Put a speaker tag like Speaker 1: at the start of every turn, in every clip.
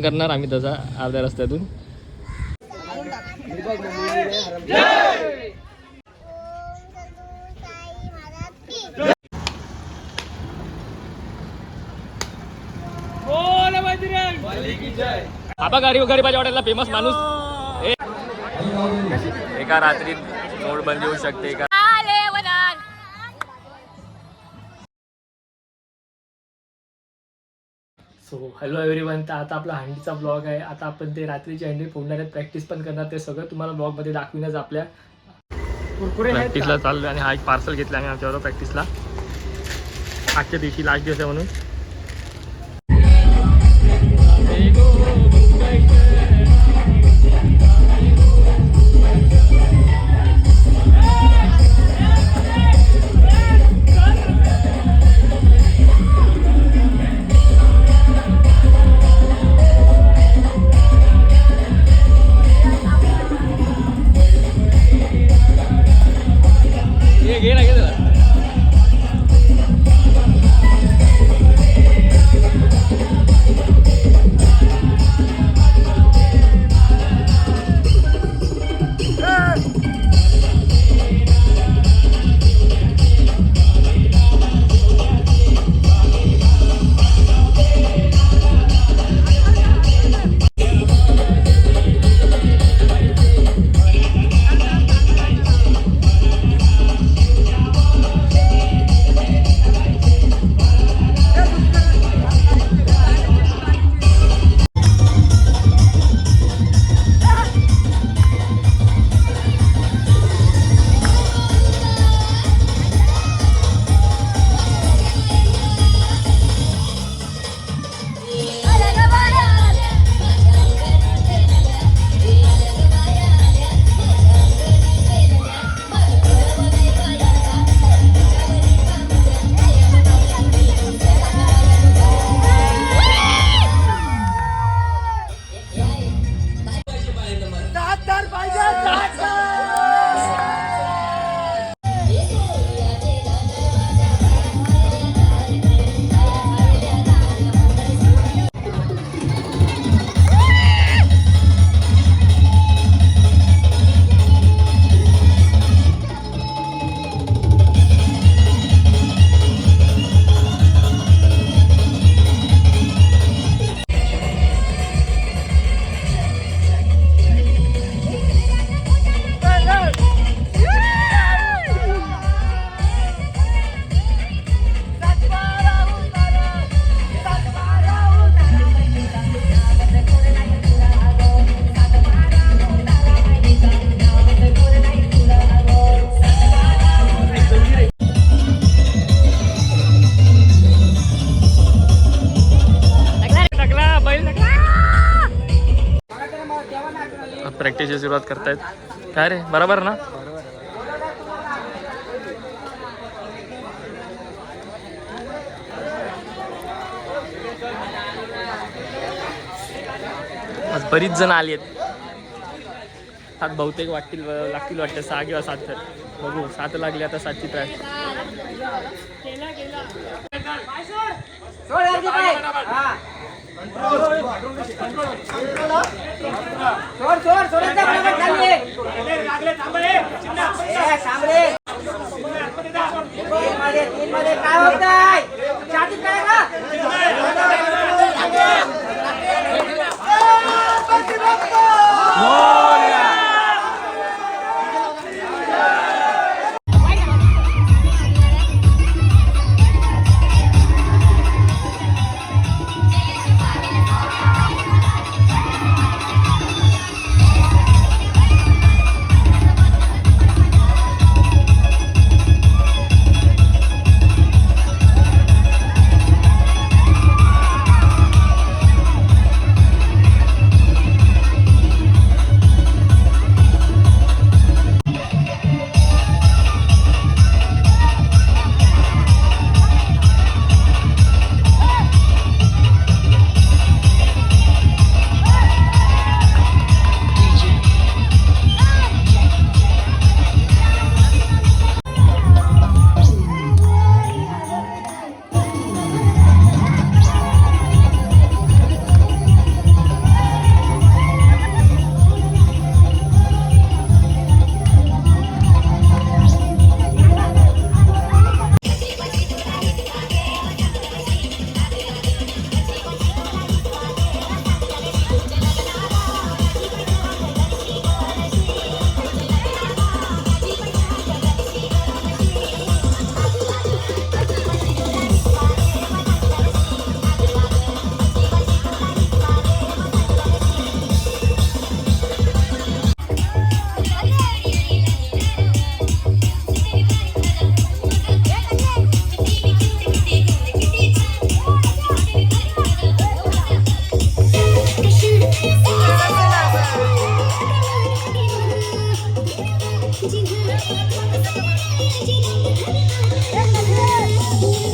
Speaker 1: करणार आम्ही तसा अर्ध्या रस्त्यातून. आबा गाडी वगैरे पाहिजे हॉटेलला फेमस माणूस. एका रात्रीत नोटबंदी होऊ शकते एका सो हॅलो एव्हरीवन तर आता आपला हंडीचा ब्लॉग आहे. आता आपण ते रात्रीची हंडी फोडणार आहेत. प्रॅक्टिस पण करणार. ते सगळं तुम्हाला ब्लॉगमध्ये दाखविनच आपल्या. प्रॅक्टिसला चाललो आणि हा एक पार्सल घेतला आम्ही आमच्याबरोबर प्रॅक्टिसला आजच्या दिवशी लास्ट दिवस आहे म्हणून. प्रॅक्टिसची सुरुवात करतायत. काय रे? बरोबर ना? आज बरीच जण आली आहेत. सात बहुतेक वाटतील लागतील वाटतं सहा किंवा सात तर. बघू सात लागली आता सातची
Speaker 2: सोड सोड सोडत जा फटाफट खाली
Speaker 1: Yes, I'm.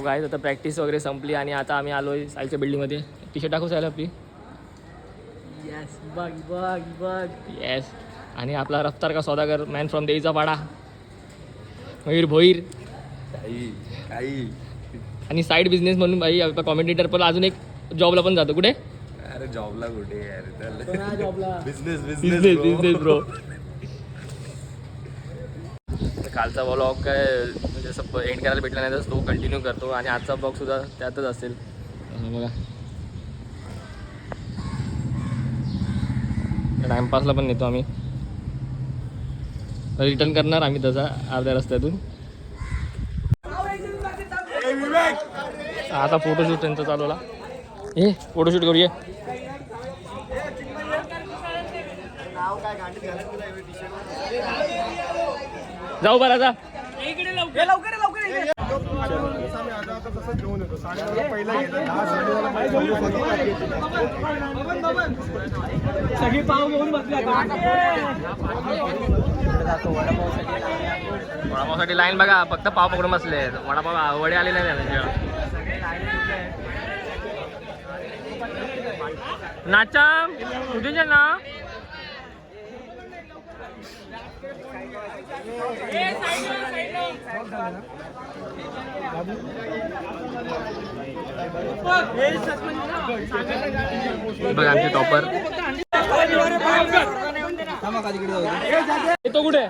Speaker 1: सो काय आता प्रॅक्टिस वगैरे संपली आणि आता आम्ही आलोय साईच्या बिल्डिंगमध्ये टी शर्ट दाखवू सायला आपली
Speaker 3: येस बघ बघ बघ.
Speaker 1: येस आणि आपला रफ्तार का सौदागर मॅन फ्रॉम देईचा पाडा. मयूर भोईर. आणि साईड बिझनेस म्हणून भाई आपला कॉमेंटेटर पण अजून एक जॉबला पण जातो. कुठे?
Speaker 4: अरे जॉबला कुठे? यार
Speaker 3: कोणा जॉबला
Speaker 4: business
Speaker 1: business
Speaker 4: business
Speaker 1: business bro कालचा ब्लॉग काय म्हणजे जसं एंड करायला भेटला नाही तर तो कंटिन्यू करतो. आणि आजचा ब्लॉग सुद्धा त्यातच असेल. बघा. टाइमपासला पण नेतो आम्ही. रिटर्न करणार आम्ही तसा अर्ध्या रस्त्यातून. आता फोटोशूट त्यांचा चालवला ए फोटोशूट करूया. जाऊ बरं जा
Speaker 3: ये लवकर ये, लवकर ये. सगळी पाव घेऊन बसली
Speaker 1: वडापावसाठी लाईन बघा फक्त पाव पकडून बसले. वडापाव वडे आलेले नाही त्यांच्याकडे नाचा तुझे ना. बघा आमचे टॉपर तो कुठे?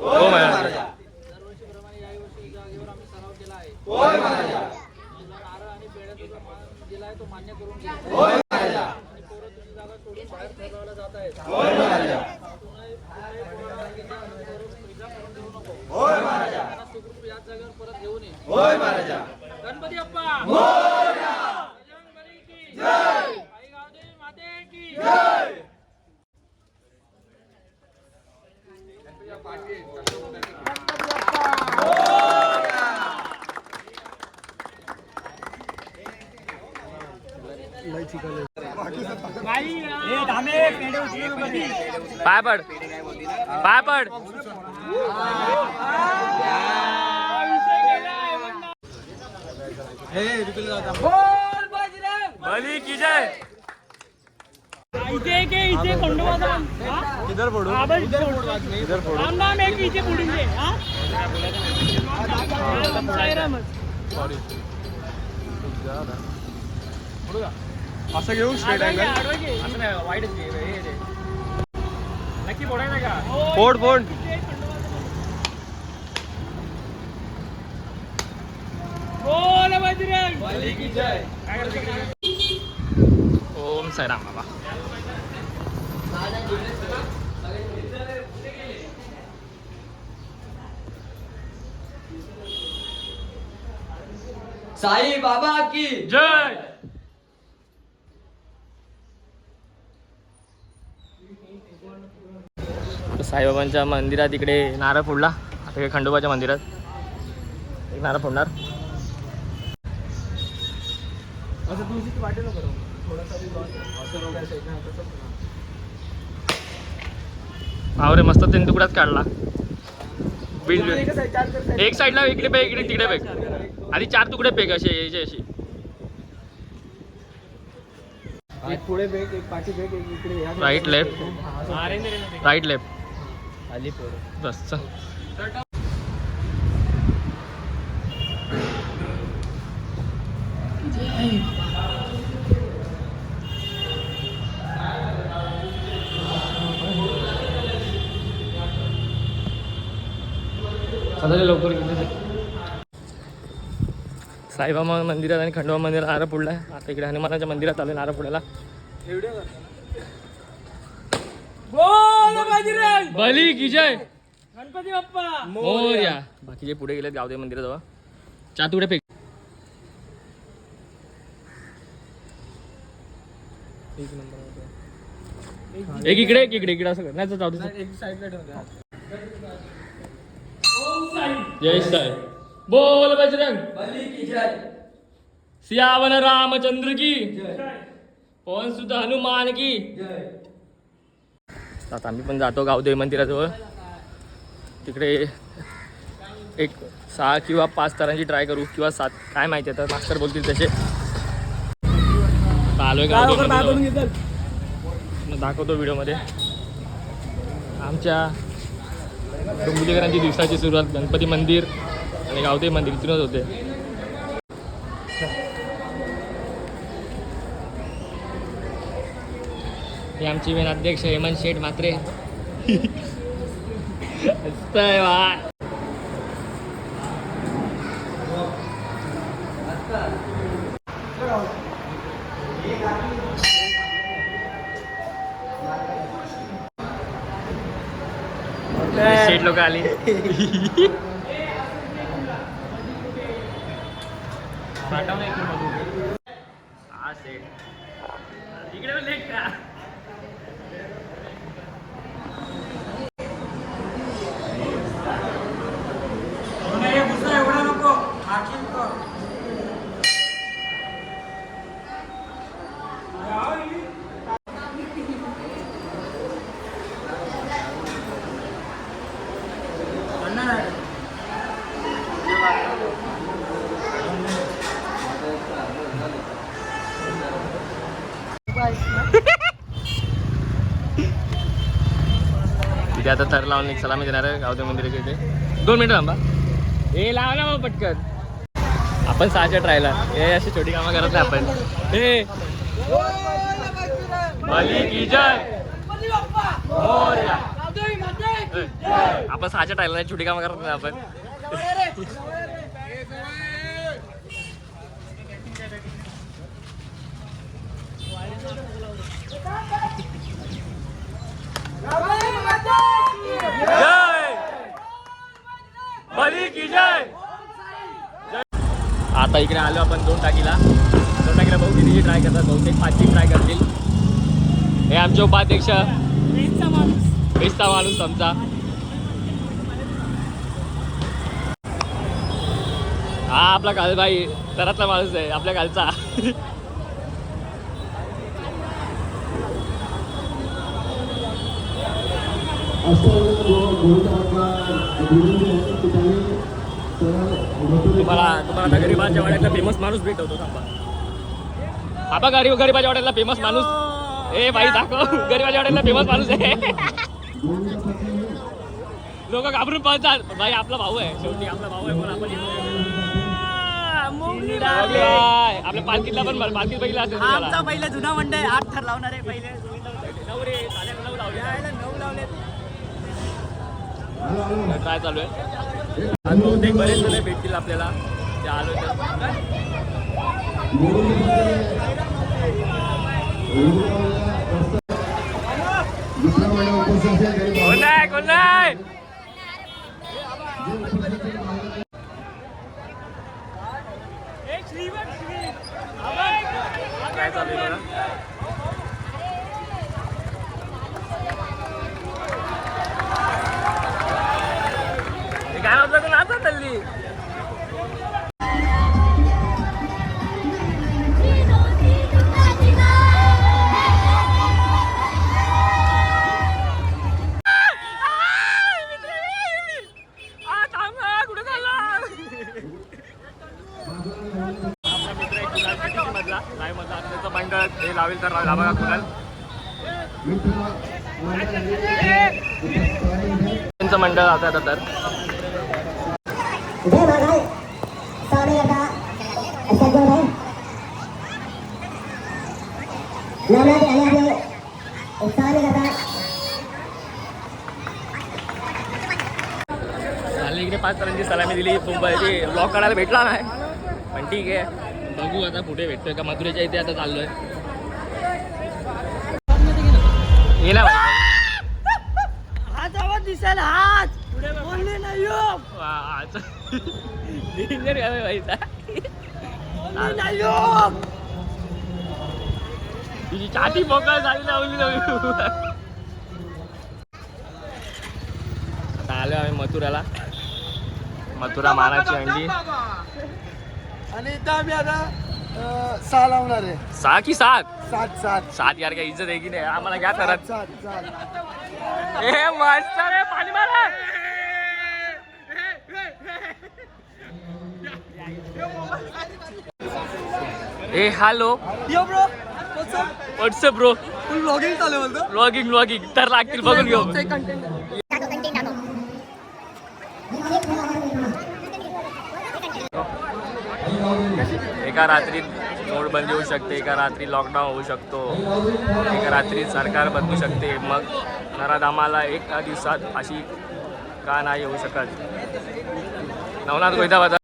Speaker 1: हो महाराज.
Speaker 3: गणपती अप्पा बजरंगबली की जय आई गावदेवी माते की जय
Speaker 1: पाय पड पाय पड
Speaker 3: बोल बजरंग।
Speaker 1: बली की जय।
Speaker 3: इथे एक आहे, इथे खंडोबाचा। किधर फोडू? इधर फोडू. राम नाम एक इथे फोडून दे हा? साईरामच.
Speaker 4: असं घेऊ स्ट्रेट
Speaker 3: आडवं घे,
Speaker 4: अँगल
Speaker 3: आडवं घे.
Speaker 1: असं नाही वाईटच घे, हे दे. नक्की बोलायचं का
Speaker 3: हो,
Speaker 4: फोड फोड.
Speaker 3: इथे खंडोबाचा बोल बजरंग
Speaker 1: काय करायचं इकडे? ओम साईराम बाबा.
Speaker 3: साई बाबा की
Speaker 1: जय. साईबाबांच्या मंदिरात इकडे नारळ फोडला. आता इकडे खंडोबाच्या मंदिरात. एक नारळ फोडणार. रे मस्त त्यांनी तुकडाच काढला. एक साईडला इकडे पेक इकडे तिकडे पेक आधी चार तुकडे पेक असे याचे अशी
Speaker 3: एक पुढे बेग एक पाठी बेग एक इकडे.
Speaker 1: राईट लेफ्ट राईट लेफ्ट
Speaker 3: आली पोरं.
Speaker 1: बस चल. सध्या लवकर साईबाबा मंदिरात आणि खंडोबा मंदिरात नारळ पुडला आता इकडे हनुमानाच्या मंदिरात आलो नारळ पुडायला
Speaker 3: बोल बजरंग
Speaker 1: बली की जय.
Speaker 3: गणपती बाप्पा.
Speaker 1: मोर्या. बाकीचे पुढे गेलेत गावदे मंदिराजवळ चातुडे फेक. एक इकडे एक इकडे इकडे असं कर. नाही जाऊ दे.
Speaker 3: एक साईडला ठेवूया
Speaker 1: जय साई. बोल बजरंग सियावन रामचंद्र की. पवन सुद्धा हनुमान की. आता आम्ही पण जातो गावदेवी मंदिराजवळ. तिकडे एक सहा किंवा पाच तरांची ट्राय करू किंवा सात काय माहिती आता मास्टर बोलतील तसे. आलोय दाखवतो व्हिडिओमध्ये. आमच्या डोंबिवलीकरांची दिवसाची सुरुवात गणपती मंदिर आणि गावदेवी मंदिर इथूनच होते. हे आमचे मेन अध्यक्ष हेमंत शेठ हसतंय वा शेठ लोक आली पाठव ना इकडे बघू. हा शेठ इकडे पण लेट का
Speaker 3: एवढा नको आखीन कर
Speaker 1: ते आता तर लावून एक सलामी देणार आहे गावदेव मंदिराच्या इथे. दोन मिनिटं थांबा. हे लावा ना मग पटकन. आपण सहाच्या ट्रायला. हे अशी छोटी कामं करत नाही आपण. हे आपण सहाच्या ट्रायला नाही छोटी कामं करत नाही आपण. आता इकडे आलो आपण दोन टाकीला दोन टाकीला भाऊ कितीची ट्राय करतात बहुतेक पाचची ट्राय करतील. हे आमचे उपाध्यक्ष. बेस्ता माणूस आमचा. हा आपला कालबाई तरातला माणूस आहे आपल्या कालचा. तुम्हाला तुम्हाला आता गरीबाच्या वाड्यातला फेमस माणूस भेटवतो थांबा. आबा गरीब गरीबाच्या वाड्यातला फेमस माणूस. ए बाई दाखव. गरीबाच्या वाड्यातला फेमस माणूस आहे. लोक घाबरून पळतात. भाई आपला भाऊ आहे. शेवटी आपला भाऊ आहे पण आपण. आपल्या पालखीतला पण पालखीत बघितला असेल
Speaker 3: आमचा. पहिला जुना मंडळ आठ थर लावणार आहे पहिले.
Speaker 1: नऊ रे, नऊ.
Speaker 3: यायला नऊ लावले
Speaker 1: काय चालू आहे? बहुतेक बरेच जण भेटतील आपल्याला. ते आलो तर कोण नाही कोण नाही कुणाल त्यांचं मंडळ आता आता तर. झाली इकडे पाच जणांची सलामी दिली. मुंबईची ब्लॉग काढायला भेटला नाही. पण ठीक आहे. बघू आता पुढे भेटतोय का? मथुरेच्या इथे आता चाललोय. गेला.
Speaker 3: हात आवाज दिसेल हात बोलले नाही.
Speaker 1: वा, आज. Danger आहे भाई चा.
Speaker 3: बोलले नाही हो.
Speaker 1: तुझी छाती मोकळ झाली लावली आता आलो आम्ही मथुराला मथुरा मानाची अंडी
Speaker 5: आणि इथं आम्ही आता सहा लावणार आहे.
Speaker 1: सहा की सात?
Speaker 5: सात सात.
Speaker 1: सात यार काय इज्जत आहे की नाही? आम्हाला घ्या
Speaker 5: सात सात
Speaker 1: ए मस्त रे पाणी मारा. ए hello.
Speaker 5: Yo bro
Speaker 1: what's up bro
Speaker 5: full blogging चालू आहे
Speaker 1: ब्लॉगिंग ब्लॉगिंग तर लागतील बघून घेऊ. एका रात्रीत नोटबंदी होऊ शकते एका रात्री लॉकडाऊन होऊ शकतो एका रात्री सरकार बदलू शकते. मग नराधामाला एका दिवसात अशी का नाही होऊ शकत? नवनाथ गोयदाबाद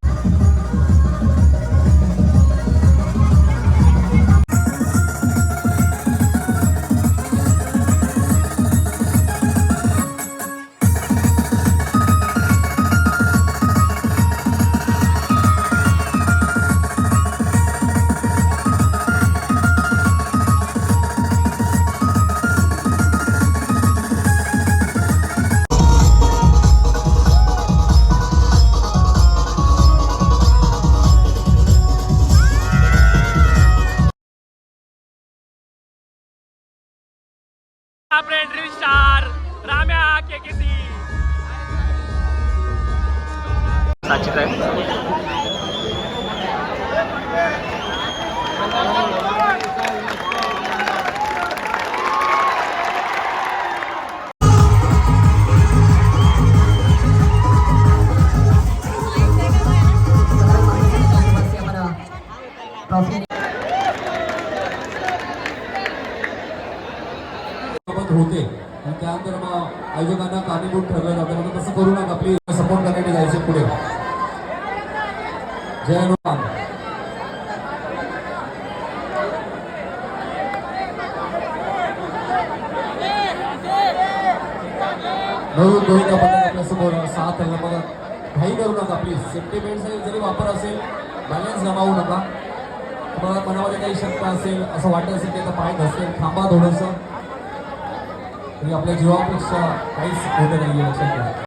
Speaker 1: फ्रेंड ड्रीम स्टार राम्या के किसी। साचित आहे
Speaker 6: होते. आणि त्यानंतर मग आयोजकांना कारणीभूत ठरलं जातं. म्हणजे तसं करू नका आपली सपोर्ट करण्यासाठी जायचे पुढे. जय हनुमान. नऊ दोन कपाट आपल्यासमोर सात आहे. मग घाई करू नका प्लीज सेफ्टी जरी वापर असेल बॅलन्स गमावू नका. तुम्हाला मनामध्ये काही शंका असेल असं वाटत असेल की आता पाय धसेल थांबा थोडंसं. तरी आपल्या जीवापेक्षा काहीच मोठं नाही आहे लक्षात घ्या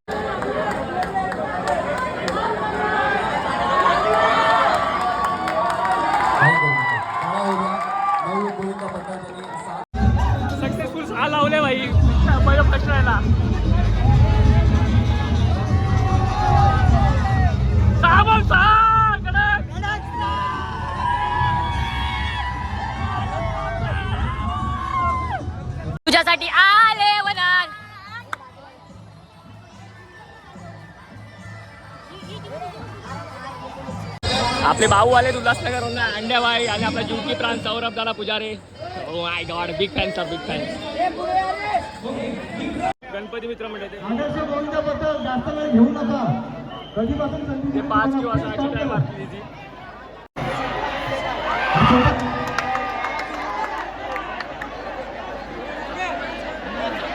Speaker 7: आले
Speaker 1: उल्हासनगरहून अंड्याबाई आणि आपला ज्योती प्रांत सौरभ दादा Pujare. Oh my god big fan sir big fan Ganpati मित्र म्हणजे
Speaker 8: आदर्श गोविंद पथक जास्त वेळ घेऊ नका. कधीपासून संधी
Speaker 1: ते पाच किंवा सहाची टाइम मारली ती.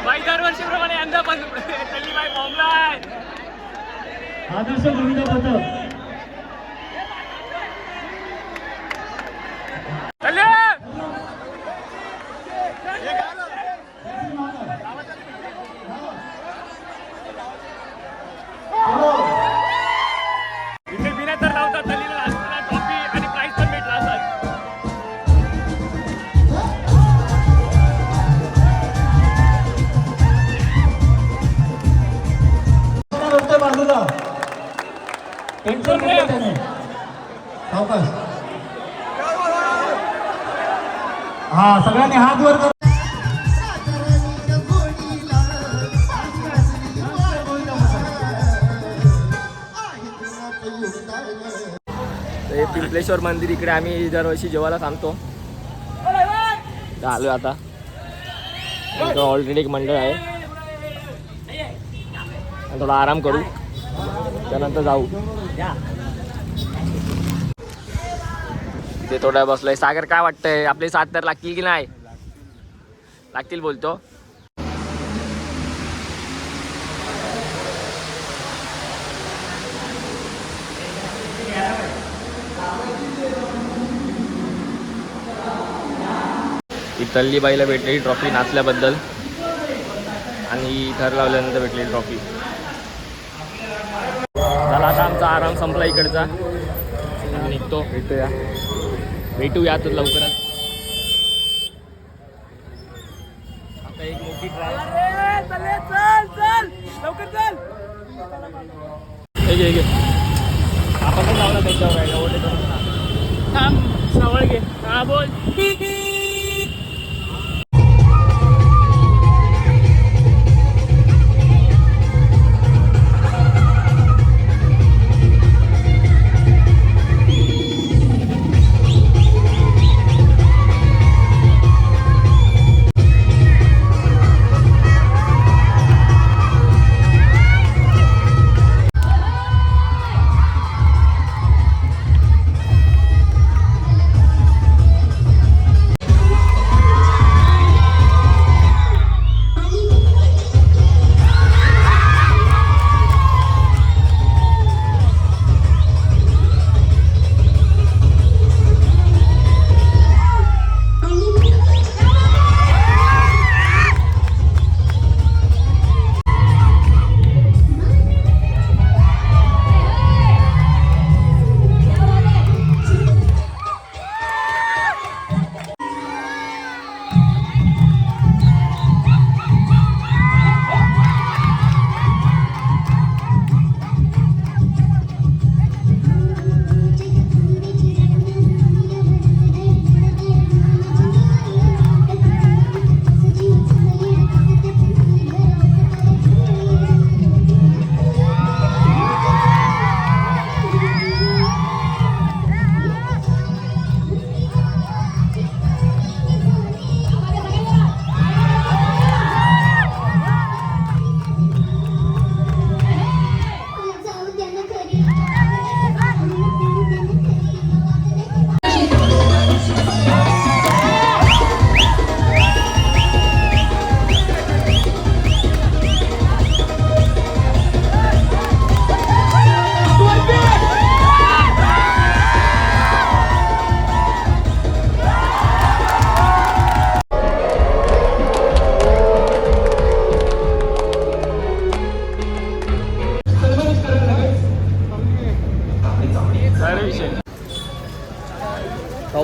Speaker 1: बाई दरवर्षीप्रमाणे यंदा पण बाई बॉम्बला
Speaker 8: आदर्श गोविंद पथक टेन्शन नको त्याने सावकाश हा सगळ्यांनी हात वर कर
Speaker 1: हे पिंपलेश्वर मंदिर इकडे आम्ही दरवर्षी जेवायला थांबतो. आलो आता. ऑलरेडी एक मंडळ आहे. थोडा आराम करू. त्यानंतर जाऊ. इथे थोडा बसलोय. सागर काय वाटतंय? आपले सात तर लागतील की नाही? लागतील बोलतो. ही बाईला भेटलेली ट्रॉफी नाचल्याबद्दल. आणि थर लावल्यानंतर भेटलेली ट्रॉफी चला आता आमचा आराम संपला इकडचा. निघतो. भेटूया. भेटूया तर लवकरच.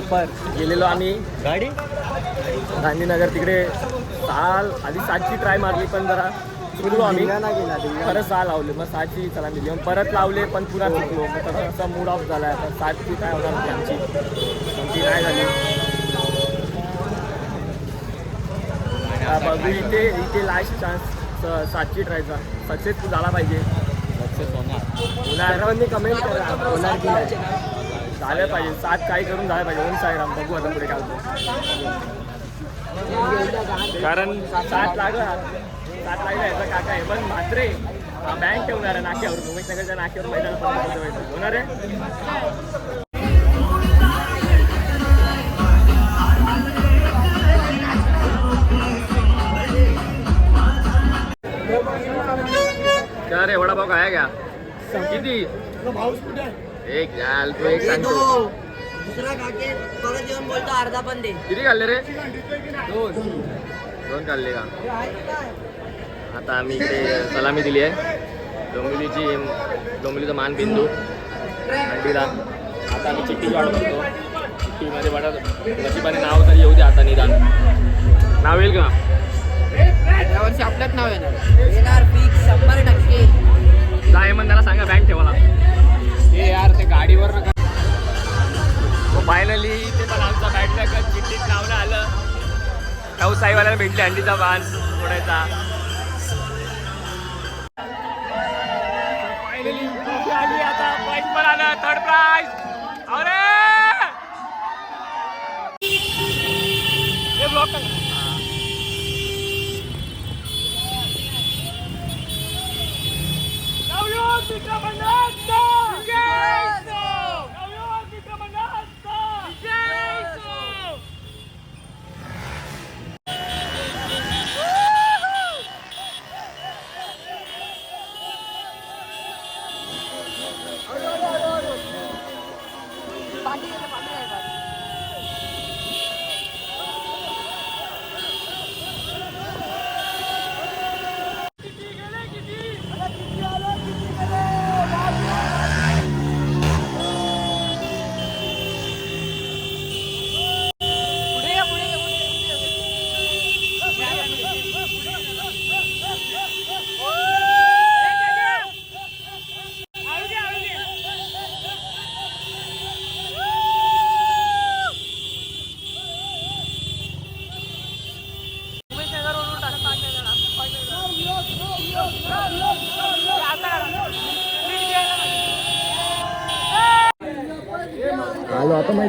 Speaker 1: प्रॉपर गेलेलो आम्ही. गाडी? गांधीनगर तिकडे साल आधी सातची ट्राय मारली पण जरा चुकलो आम्ही. परत सहा लावले मग सहाची चला दिली मग परत लावले पण पुन्हा चुकलो. मग तसं असा मूड ऑफ झाला आता सातची काय होणार होती आमची. ती नाही झाली. बघू इथे इथे लास्ट चान्स सातची ट्रायचा सक्सेसफुल झाला पाहिजे. सक्सेस होणार. सर्वांनी कमेंट करा. होणार की नाही? झालं पाहिजे. सात काय करून झालं पाहिजे. ओम साईराम बघू आता पुढे काय कारण सात लागला. सात लागला याचा काका आहे. पण मात्रे बँक ठेवणार आहे नाक्यावर. उमेश नगरच्या नाक्यावर मैदानात होणार आहे? क्या रे वडापाव काय क्या? किती? एक याल तू एक सांगतो
Speaker 2: दुसरा काके परत येऊन बोलतो अर्धा पण दे.
Speaker 1: किती खाल्ले रे? दोन. दोन खाल्ले का? आता आम्ही इथे सलामी दिली आहे. डोंबिवलीची डोंबिवलीचा मान बिंदू अंडीला आता आम्ही चिठ्ठीची वाट बघतो चिठ्ठीमध्ये वाटत नशिबाने नाव तरी येऊ दे आता निदान. नाव येईल का?
Speaker 2: यावर्षी आपल्याच नाव येणार. येणार फिक्स शंभर टक्के.
Speaker 1: जा हेमंत त्याला सांगा बँक ठेवाला
Speaker 4: हे यार ते गाडीवर
Speaker 1: फायनली ते पण आमचा बॅटबॅक चिट्टीत लावणं आलं? व्यवसायवाल्याला भेटले अंडीचा बाण सोडायचा. फायनली आली आता. प्राईज पण आलं. थर्ड प्राईज अरे! हे ब्लॉक मित्र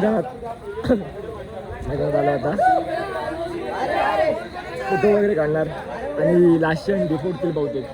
Speaker 1: मैदानात मैदानात आला होता फोटो वगैरे काढणार. आणि लास्ट डिफोर्ट फोडतील बहुतेक.